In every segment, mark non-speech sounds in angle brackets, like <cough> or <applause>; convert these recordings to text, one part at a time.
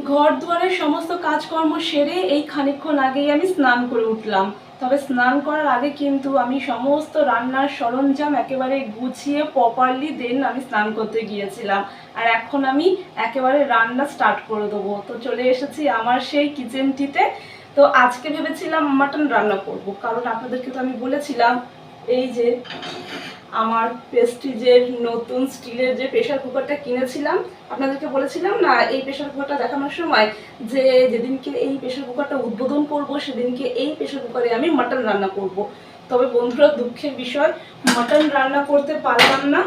ঘর দুয়ারের সমস্ত কাজকর্ম সেরে এই খানিকক্ষণ আগেই আমি স্নান করে উঠলাম। তবে স্নান করার আগে কিন্তু আমি সমস্ত রান্নার সরঞ্জাম একেবারে গুছিয়ে প্রপারলি দেন আমি স্নান করতে গিয়েছিলাম। আর এখন আমি একেবারে রান্না স্টার্ট করে দেবো। তো চলে এসেছি আমার সেই কিচেনটিতে তো আজকে ভেবেছিলাম মাটন রান্না করব। কারণ আপনাদেরকে তো আমি বলেছিলাম এই যে আমার পেস্টিজের নতুন স্টিলের যে প্রেশার কুকারটা কিনেছিলাম, আপনাদেরকে বলেছিলাম না, এই প্রেশার কুকারটা দেখানোর সময় যে যেদিনকে এই প্রেশার কুকারটা উদ্বোধন করব, সেদিনকে এই প্রেশার কুকারে আমি মাটন রান্না করব। তবে বন্ধুরা, দুঃখের বিষয়, মাটন রান্না করতে পারলাম না।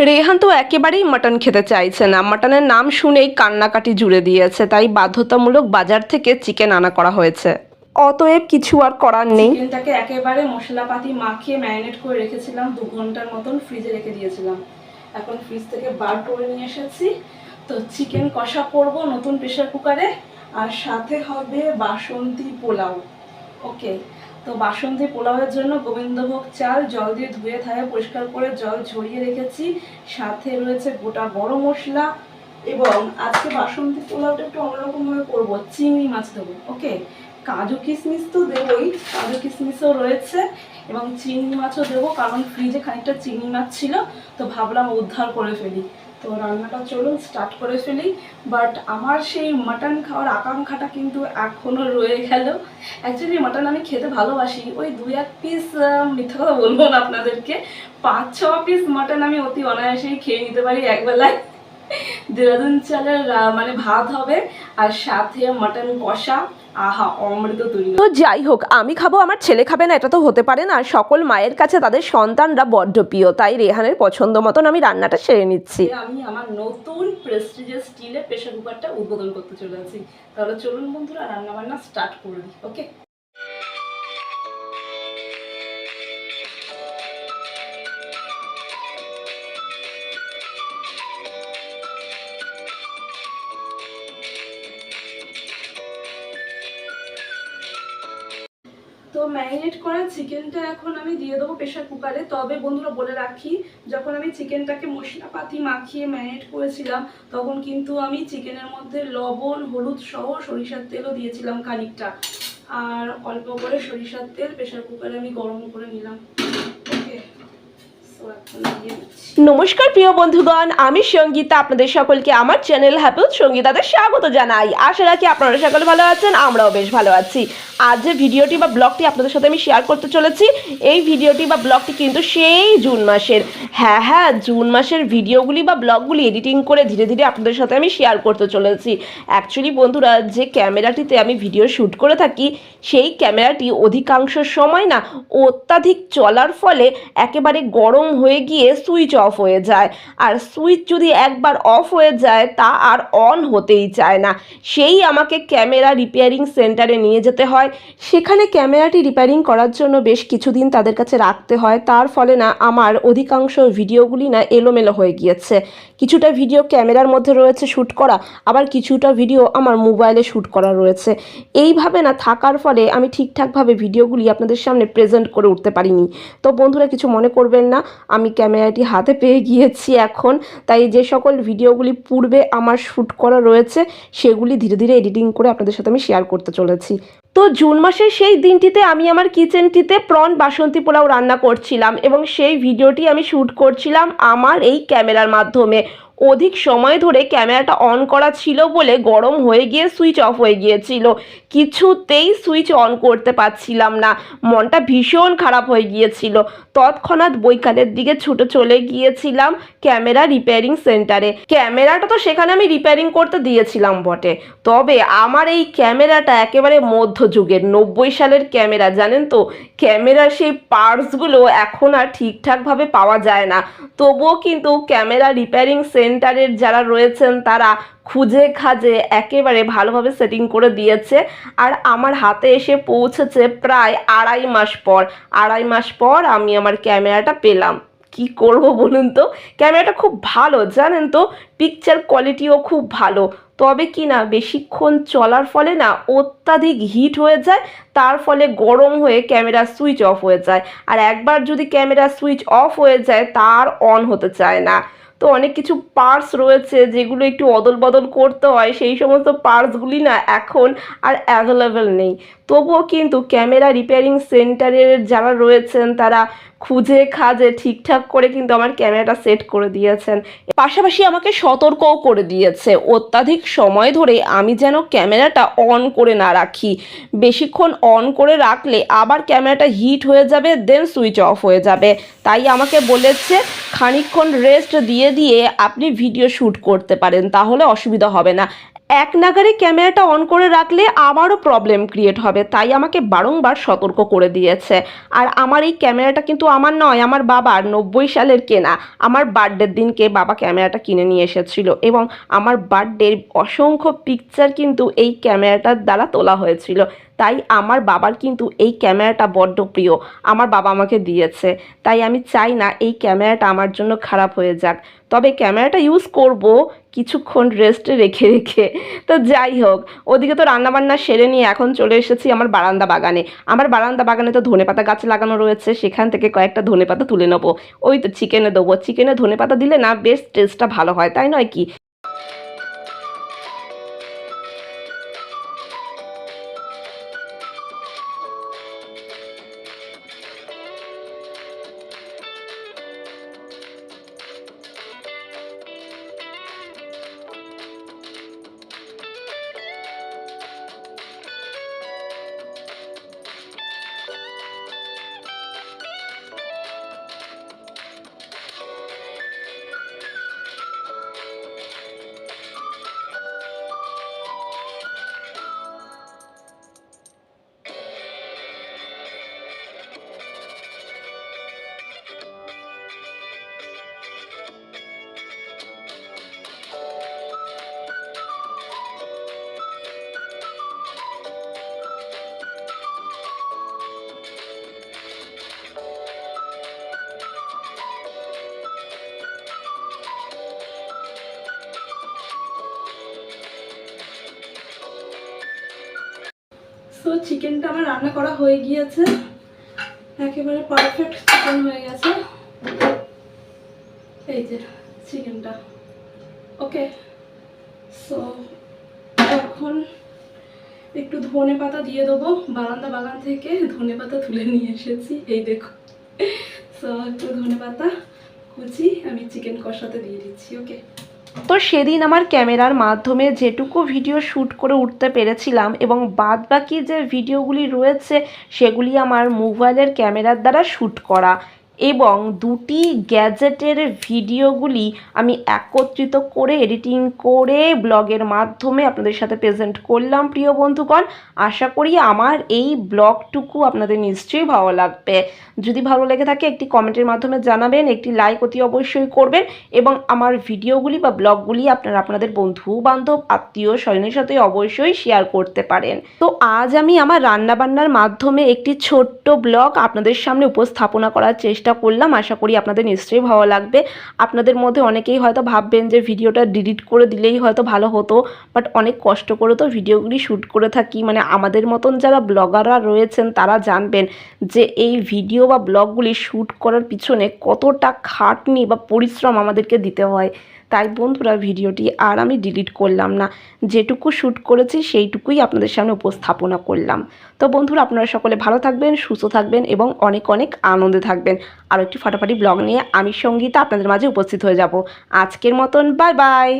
রেহান তো একেবারেই মাটন খেতে চাইছে না। মাটনের নাম শুনেই কান্নাকাটি জুড়ে দিয়েছে। তাই বাধ্যতামূলক বাজার থেকে চিকেন আনা করা হয়েছে। অতএব কিছু আর করার নেই। চিকেনটাকে একেবারে মশলাপাতি মাখিয়ে ম্যারিনেট করে রেখেছিলাম, দু ঘণ্টার মতন ফ্রিজে রেখে দিয়েছিলাম। এখন ফ্রিজ থেকে বার করে নিয়ে এসেছি। তো চিকেন কষা করব নতুন প্রেশার কুকারে, আর সাথে হবে বাসন্তী পোলাও। ওকে, তো বাসন্তী পোলাওয়ের জন্য গোবিন্দভোগ চাল, জল দিয়ে ধুয়ে থায়ে পরিষ্কার করে জল ঝরিয়ে রেখেছি। সাথে রয়েছে গোটা বড় মশলা এবং আজকে বাসন্তী পোলাওটা একটু অন্যরকমভাবে করব, চিংড়ি মাছ দেবো, ওকে? কাজু কিশমিশ তো দেবোই, কাজু কিশমিশও রয়েছে এবং চিংড়ি মাছও দেবো, কারণ ফ্রিজে খানিকটা চিংড়ি মাছ ছিল, তো ভাবলাম উদ্ধার করে ফেলি। তো রান্নাটা চলুন স্টার্ট করে ফেলি বাট আমার সেই মাটন খাওয়ার আকাঙ্ক্ষাটা কিন্তু এখনও রয়ে গেল। অ্যাকচুয়ালি মাটন আমি খেতে ভালোবাসি, ওই দুই এক পিস মিথ্যা কথা বলব না আপনাদেরকে, পাঁচ ছ পিস মাটন আমি অতি অনায়াসেই খেয়ে নিতে পারি একবেলায়। <laughs> দেরাদুন চালের মানে ভাত হবে, আর সাথে মাটন কষা। আহা অমৃত তৈরি তো যাই হোক আমি খাব আমার ছেলে খাবে না এটা তো হতে পারে না। সকল মায়ের কাছে তাদের সন্তানরা বড্ড প্রিয় তাই রেহানের পছন্দ মতন আমি রান্নাটা সেরে নিচ্ছি। আমি আমার নতুন প্রেস্টিজিয়াস স্টিলের প্রেসার কুকারটা উদ্বোধন করতে চলেছি। তাহলে চলুন বন্ধুরা রান্না বান্না স্টার্ট করে দিই ওকে? তো ম্যারিনেট করা চিকেনটা এখন আমি দিয়ে দেবো প্রেশার কুকারে তবে বন্ধুরা বলে রাখি, যখন আমি চিকেনটাকে মশলাপাতি মাখিয়ে ম্যারিনেট করেছিলাম, তখন কিন্তু আমি চিকেনের মধ্যে লবণ, হলুদ সহ সরিষার তেলও দিয়েছিলাম খানিকটা। আর অল্প করে সরিষার তেল প্রেশার কুকারে আমি গরম করে নিলাম ওকে সো এখন দিয়ে দিচ্ছি নমস্কার প্রিয় বন্ধুগণ, আমি সঙ্গীতা, আপনাদের সকলকে আমার চ্যানেল হ্যাপিউথ সঙ্গীতাতে স্বাগত জানাই। আশা রাখি আপনারা সকলে ভালো আছেন, আমরাও বেশ ভালো আছি। আজ যে ভিডিওটি বা ব্লগটি আপনাদের সাথে আমি শেয়ার করতে চলেছি, এই ভিডিওটি বা ব্লগটি কিন্তু সেই জুন মাসের। হ্যাঁ হ্যাঁ জুন মাসের ভিডিওগুলি বা ব্লগগুলি এডিটিং করে ধীরে ধীরে আপনাদের সাথে আমি শেয়ার করতে চলেছি। অ্যাকচুয়ালি বন্ধুরা, যে ক্যামেরাটিতে আমি ভিডিও শ্যুট করে থাকি, সেই ক্যামেরাটি অধিকাংশ সময় না অত্যাধিক চলার ফলে একেবারে গরম হয়ে গিয়ে সুইচ অফ হয়ে যায়। আর সুইচ যদি একবার অফ হয়ে যায়, তা আর অন হতেই চায় না। সেই আমাকে ক্যামেরা রিপেয়ারিং সেন্টারে নিয়ে যেতে হয়। সেখানে ক্যামেরাটি রিপেয়ারিং করার জন্য বেশ কিছুদিন তাদের কাছে রাখতে হয়। তার ফলে না, আমার অধিকাংশ ভিডিওগুলি না এলোমেলো হয়ে গিয়েছে। কিছুটা ভিডিও ক্যামেরার মধ্যে রয়েছে শ্যুট করা, আবার কিছুটা ভিডিও আমার মোবাইলে শ্যুট করা রয়েছে। এইভাবে না থাকার ফলে আমি ঠিকঠাকভাবে ভিডিওগুলি আপনাদের সামনে প্রেজেন্ট করে উঠতে পারিনি। তো বন্ধুরা, কিছু মনে করবেন না। আমি ক্যামেরাটি হাতে পেয়ে গিয়েছি এখন। তাই যে সকল ভিডিওগুলি পূর্বে আমার শ্যুট করা রয়েছে, সেগুলি ধীরে ধীরে এডিটিং করে আপনাদের সাথে আমি শেয়ার করতে চলেছি। তো জুন মাসের সেই দিনটিতে আমি আমার কিচেনটিতে প্রন, বাসন্তী পোলাও রান্না করছিলাম এবং সেই ভিডিওটি আমি শ্যুট করছিলাম আমার এই ক্যামেরার মাধ্যমে। অধিক সময় ধরে ক্যামেরাটা অন করা ছিল বলে গরম হয়ে গিয়ে সুইচ অফ হয়ে গিয়েছিল। কিছুতেই সুইচ অন করতে পারছিলাম না। মনটা ভীষণ খারাপ হয়ে গিয়েছিল। তৎক্ষণাৎ বৈকালের দিকে ছুটে চলে গিয়েছিলাম ক্যামেরা রিপেয়ারিং সেন্টারে। ক্যামেরাটা তো সেখানে আমি রিপেয়ারিং করতে দিয়েছিলাম বটে। তবে আমার এই ক্যামেরাটা একেবারে মধ্যযুগের, নব্বই সালের ক্যামেরা, জানেন তো? ক্যামেরার সেই পার্টসগুলো এখন আর ঠিকঠাকভাবে পাওয়া যায় না। তবুও কিন্তু ক্যামেরা রিপেয়ারিং সেন্টারের যারা রয়েছেন তারা খুঁজে খাজে একেবারে ভালোভাবে সেটিং করে দিয়েছে। আর আমার হাতে এসে পৌঁছেছে প্রায় আড়াই মাস পর। আড়াই মাস পর আমি আমার ক্যামেরাটা পেলাম। কি করব বলুন তো? ক্যামেরাটা খুব ভালো, জানেন তো? পিকচার কোয়ালিটিও খুব ভালো। তবে কি না, বেশিক্ষণ চলার ফলে না অত্যাধিক হিট হয়ে যায়, তার ফলে গরম হয়ে ক্যামেরা সুইচ অফ হয়ে যায়। আর একবার যদি ক্যামেরা সুইচ অফ হয়ে যায়, তার অন হতে চায় না। তো অনেক কিছু পার্টস রয়েছে যেগুলো একটু অদল বদল করতে হয়, সেই সমস্ত পার্টসগুলি না এখন আর অ্যাভেলেবেল নেই। তবুও কিন্তু ক্যামেরা রিপেয়ারিং সেন্টারের যারা রয়েছেন, তারা খুঁজে খাজে ঠিকঠাক করে কিন্তু আমার ক্যামেরাটা সেট করে দিয়েছেন। পাশাপাশি আমাকে সতর্কও করে দিয়েছে। অত্যাধিক সময় ধরে আমি যেন ক্যামেরাটা অন করে না রাখি। বেশিক্ষণ অন করে রাখলে আবার ক্যামেরাটা হিট হয়ে যাবে দেন সুইচ অফ হয়ে যাবে। তাই আমাকে বলেছে, খানিকক্ষণ রেস্ট দিয়ে দিয়ে আপনি ভিডিও শ্যুট করতে পারেন, তাহলে অসুবিধা হবে না। এক নাগারে ক্যামেরাটা অন করে রাখলে আবারও প্রবলেম ক্রিয়েট হবে, তাই আমাকে বারংবার সতর্ক করে দিয়েছে। আর আমার এই ক্যামেরাটা কিন্তু আমার নয়, আমার বাবার, নব্বই সালের কেনা। আমার বার্থডের দিনকে বাবা ক্যামেরাটা কিনে নিয়ে এসেছিল এবং আমার বার্থডের অসংখ্য পিকচার কিন্তু এই ক্যামেরাটার দ্বারা তোলা হয়েছিল। তাই আমার বাবার কিন্তু এই ক্যামেরাটা বড্ড প্রিয়। আমার বাবা আমাকে দিয়েছে। তাই আমি চাই না এই ক্যামেরাটা আমার জন্য খারাপ হয়ে যাক। তবে ক্যামেরাটা ইউজ করব কিছুক্ষণ রেস্টে রেখে রেখে। তো যাই হোক, ওদিকে তো রান্নাবান্না সেরে নিয়ে এখন চলে এসেছি আমার বারান্দা বাগানে। আমার বারান্দা বাগানে তো ধনেপাতা গাছ লাগানো রয়েছে, সেখান থেকে কয়েকটা ধনেপাতা তুলে নেব। ওই তো চিকেনে দেবো। চিকেনে ধনেপাতা দিলে না বেশ টেস্টটা ভালো হয়, তাই নয় কি? সো চিকেনটা আমার রান্না করা হয়ে গিয়েছে। একেবারে পারফেক্ট চিকেন হয়ে গেছে। এই যে চিকেনটা। ওকে সো এখন একটু ধনে পাতা দিয়ে দেবো। বারান্দা বাগান থেকে ধনে পাতা তুলে নিয়ে এসেছি। এই দেখো। সো একটু ধনে পাতা কুচি, আমি চিকেন কষাতে দিয়ে দিচ্ছি। ওকে তো সেদিন আমার ক্যামেরার মাধ্যমে যেটুকু ভিডিও শ্যুট করে উঠতে পেরেছিলাম এবং বাদ বাকি যে ভিডিওগুলি রয়েছে সেগুলি আমার মোবাইলের ক্যামেরার দ্বারা শ্যুট করা। এবং দুটি গ্যাজেটের ভিডিওগুলি আমি একত্রিত করে এডিটিং করে ব্লগের মাধ্যমে আপনাদের সাথে প্রেজেন্ট করলাম, প্রিয় বন্ধুগণ। আশা করি আমার এই ব্লগটুকু আপনাদের নিশ্চয়ই ভালো লাগবে। যদি ভালো লেগে থাকে, একটি কমেন্টের মাধ্যমে জানাবেন, একটি লাইক অতি অবশ্যই করবেন এবং আমার ভিডিওগুলি বা ব্লগগুলি আপনারা আপনাদের বন্ধু বান্ধব আত্মীয় স্বজনের সাথে অবশ্যই শেয়ার করতে পারেন। তো আজ আমি আমার রান্নাবান্নার মাধ্যমে একটি ছোট্ট ব্লগ আপনাদের সামনে উপস্থাপনা করার চেষ্টা করলাম, আশা করি আপনাদের নিশ্চয়ই ভালো লাগবে। আপনাদের মধ্যে অনেকেই হয়তো ভাববেন যে ভিডিওটা ডিলিট করে দিলেই হয়তো ভালো হতো বাট অনেক কষ্ট করে তো ভিডিওগুলি শ্যুট করে থাকি। মানে আমাদের মতন যারা ব্লগাররা রয়েছেন, তারা জানবেন যে এই ভিডিও বা ব্লগগুলি শ্যুট করার পিছনে কতটা খাটনি বা পরিশ্রম আমাদেরকে দিতে হয়। তাই বন্ধুরা ভিডিওটি আর আমি ডিলিট করলাম না। যেটুকু শ্যুট করেছি সেইটুকুই আপনাদের সামনে উপস্থাপনা করলাম। তো বন্ধুরা আপনারা সকলে ভালো থাকবেন, সুস্থ থাকবেন এবং অনেক অনেক আনন্দে থাকবেন। আরও একটি ফাটাফাটি ব্লগ নিয়ে আমি সঙ্গীতা আপনাদের মাঝে উপস্থিত হয়ে যাব। আজকের মতন বাই বাই